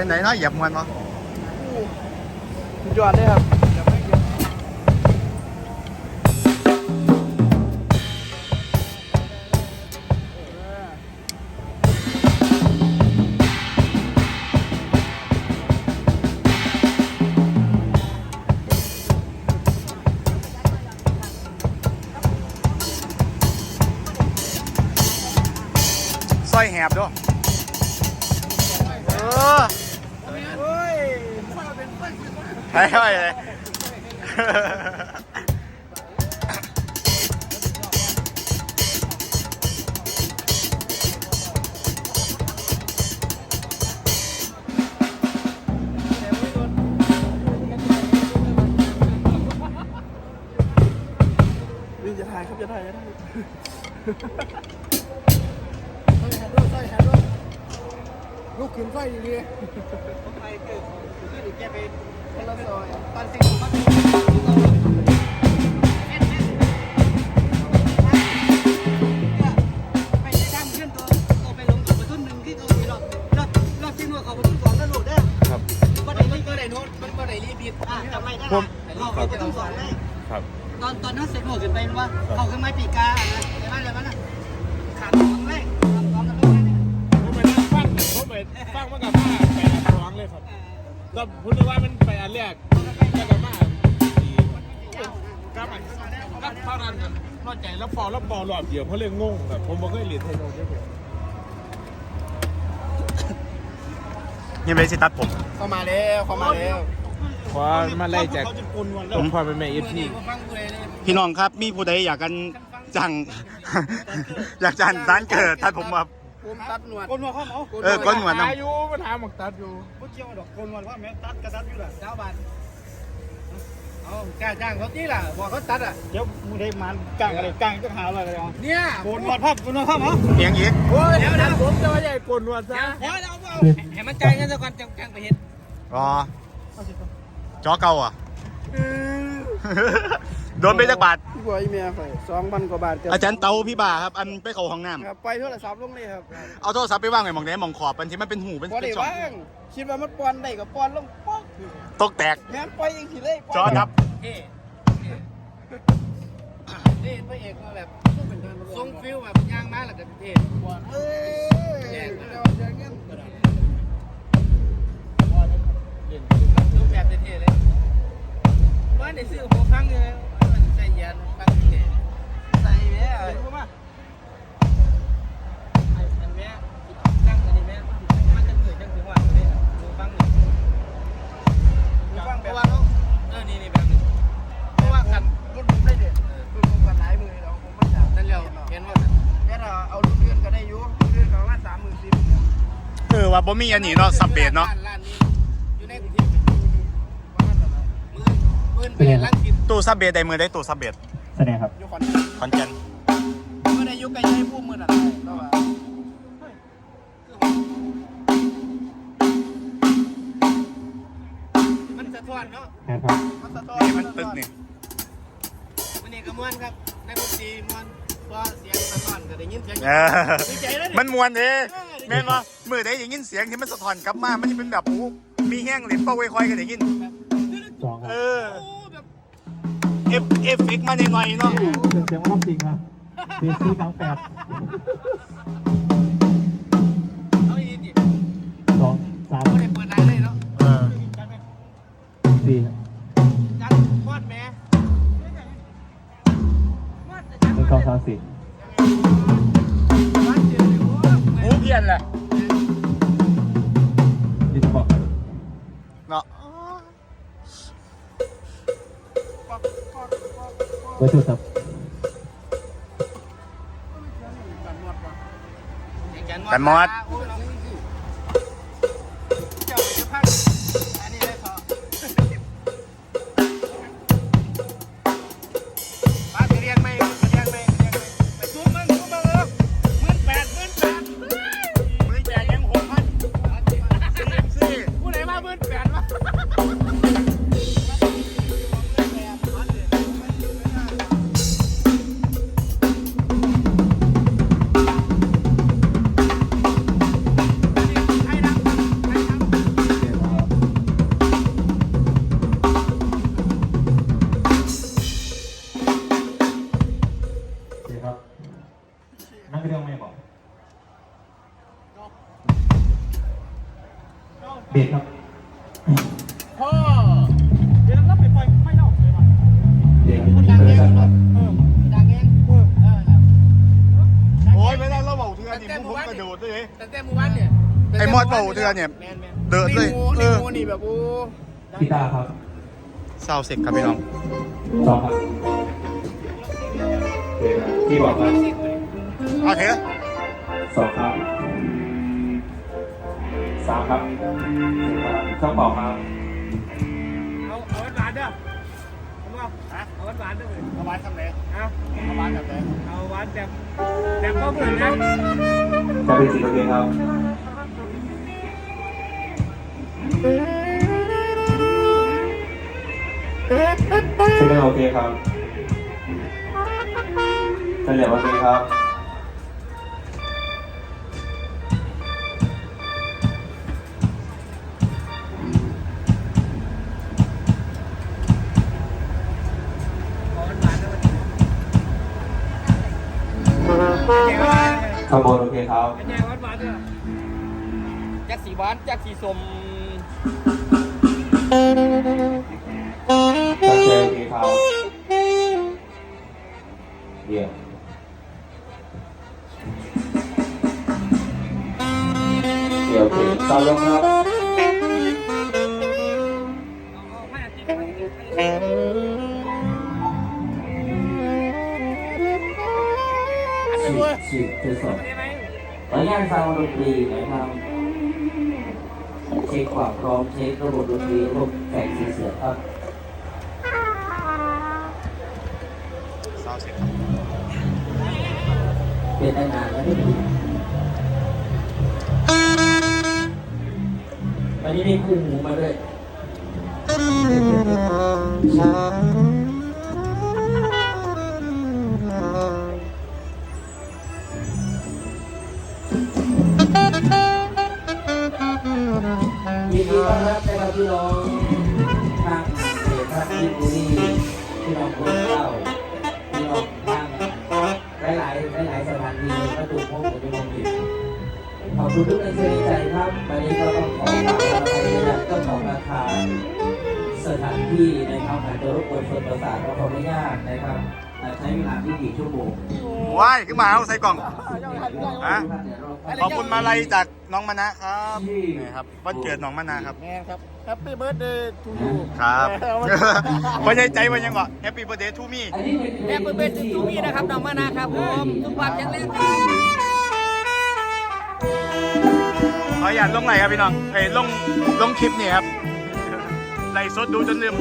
เป็นไหนเนาะเหยียบ ไปไลูกขึ้นไฟอย่างนี้ไฟเกิดที่แกไปคนละซอยตอนสิ่งมันไปทำขึ้นตัวตัวไปลงกับประทุนหนึ่งที่ตัวมีรอบรอบรอบที่นวดเขาประทุนสองกระโดดได้ครับก็ได้มันก็ได้โน้ตมันก็ได้รีบีดอะทำไมได้ผมเราไปประทุนสองได้ครับ ตอนตอนนั้นเสร็จหมดกันไปว่าเขาขึ้นไม้ปีกาอะไรอะไรอะไรมันอ่ ฟังมากับมาไปอันร้องเลยครับก็พูดว่ามันไปอันแรกแล้วกับมากับอันกับเท่านั้นกันพอใจแล้วพอแล้วบอลรอบเดียวเพราะเลยงงแบบผมบอกให้เหรียญไทยโนด้วยผมยังไม่ได้สิตัดผม เข้ามาแล้วเข้ามาแล้วเพรามาไล่จากผมพอเป็นแม่เอฟซีพี่น้องครับมีผู้ใดอยากกันจัง อยากจันร้านเกิดตัดผมแบบ ผมตัดหนวดก้นหนวดข้อหมอเออก้นหนวดนำ อายุมาถามหมกตัดอยู่พูดเกี่ยวดอกก้นหนวดว่าแม่ตัดกระตัดอยู่ล่ะเจ้าบาทเอากล้าจ้างเขาที่ล่ะบอกเขาตัดอะเดี๋ยวมึงได้มันกลางอะไรกลางจะหาอะไรกันเอาเนี่ยโกนหนวดภาพโกนหนวดภาพเหรอเอียงอีกโอ้ยเดี๋ยวนะผมจะมาใหญ่กลนวดซะเดี๋ยวเดี๋ยวเอาให้มันใจกันซะก่อนจังไปเห็นรอจอเก่าอะ โดนไปจักบาทพี่บอยเมียข่อยสองพันกว่าบาทอาจารย์เตาพี่บ่าครับ อันไปเข้าห้องน้ครับไปโทรศัพท์ลงเลยครับำเอาโทรศัพท์ไปว่างไว้หมองไหนหมองขอบอันที่มันเป็นหูเป็นพอเป็ได้นช่องบ้างคิดว่ามันปอนได้กับปอนลงป๊อกตกแตกแม่นปล่อยเองสิเลยจอดับเท่เท่พระเอกมาแบบทรงฟิลแบบย่างมาแล้วก็เท่เอ้ยแย่แล้วจะเงี้ยรูปแบบเท่ๆเลยบ้านในซื้อหัวครั้งเลย มันใจเย็นครั้งเท่ใส่แม่รู้ป่ะไอ้อันแม่ตั้งอันนี้แม่มันจะเกิดจังถึงว่าเลยดูฟังหนึ่งดูฟังแบบว่าเออนี่นี่แบบนึงเพราะว่ากันรุ่นผมได้เด็ดรุ่นผมกันหลายมือเราผมไม่จับนั่นแล้วเห็นว่าแค่เราเอารุ่นเดือนก็ได้อยู่รุ่นเดือนก็ประมาสามหมื่นสี่เออว่าบ่มีอันนี้เนาะสับเบดเนาะ มื่นหมื่นเป็นลังกินตู้ซับเบดได้มือได้ตู้ซับเบดแสดงครับอยู่ขอนขอนแก่นเมื่อได้ยุคไกลให้ผู้มือน่ะก็ว่ามันสะท้อนเนาะนะครับมันสะท้อนนี่มันตึกนี่มันนี่ก็ม่วนครับในดนตรีม่วนพอเสียงสะท้อนก็ได้ยินเสียงเออดีใจแล้วมันมวนเด้แม่นว่ามือได้ยินเสียงที่มันสะท้อนกลับมา มันจะเป็นแบบโอ้มีแห้งเหล็นเป้าไว้คอยกันได้ยินสองคเอรับอโอ้แบบ เอฟเอฟเฟกมาหน่อยๆเนาะเป็นเสียงว่าจริงนะเบซี่ทั้งแปดเอาอีกดิสองสามไม่ได้เปิดร้านเลยเนาะเออสี่จัดพอดแม่หนึ่งสองสามสี่วัดเจออยู่หูเพี้ยนแหละ ไว้โทรศัพท์แต่มอด นั่งก็เรื่องไม่บอกเบรกครับพ่อเดี๋ยวเราไปปล่อยไม่เล่าเลยว่ะเบรกเบรกครับเออดังเองเออเออโอ้ยไม่ได้เราเบาเทือนนี่ผมกระโดดเลยตั้งแต่หมู่บ้านเนี่ยไอ้มอดเบาเทือนเนี่ยแมนแมนเดินเลยนี่งูเอนี่องูนี่แบบโอ้กีตาร์ครับเศร้าเสร็จครับพี่น้องสองครับเบรกครับที่บอกครับ เอาเถอะสองครับสามครับสี่ครับเครื่องเป่าครับเอาเอาหวานๆเด้อผมว่าเอาหวานๆเด้อเลยเอาไว้ทำไหนเอาเอาไว้แบบไหนเอาหวานแบบแบบพ่อเพื่อนนะจะเป็นสีโอเคครับซิงเกิลโอเคครับเฉลี่ยโอเคครับ ข้างบนโอเคครับๆแจกหวานๆเด้อจักสีหวานจักสีสมตั้งใจโอเคครับเยี่ยมเดี๋ยวโอเคตามลงครับ สิบสิบจุดสองได้ไหมขออนุญาตฟังดนตรีนะครับ เช็คความพร้อมเช็คระบบดนตรีระบบแสงสีเสียงครับเป็นได้นานแล้ววันนี้มีคู่หูมาด้วย ต้อนรับนะครับพี่น้องทางเขตพระพิบุรีพี่น้องคนเก่าพี่น้องทางหลายๆหลายๆสถานีประตูพบกับพี่น้องผิดขอบคุณทุกท่านที่ใจครับวันนี้ก็ต้องขอฝากเราไปนะครับเจ้าของอาคาสถานที่นะครับอาจจะรบกวนชนประสาทเราขออนุญาตนะครับ ใช้เวลาที่กี่ชั่วโมงว้ายขึ้นมาเอาใส่กล่องฮะขอบคุณมาลัยจากน้องมะนะครับนี่ครับวันเกิดน้องมะนาครับแมนครับแฮปปี้เบิร์ดเดย์ทูยูครับพ่อใหญ่ใจวันยังก่อนแฮปปี้เบ t ร์ a เดย์ทูมี่อันนี้เป็นแฮปปี้เบิร์ดเดย์ทูมีนะครับน้องมานะครับผมสุขภาพแข็งแรงครับขออยากลงไหลครับพี่น้องเอ้ยลงลงคลิปนี่ครับไหลสดดูจนลืม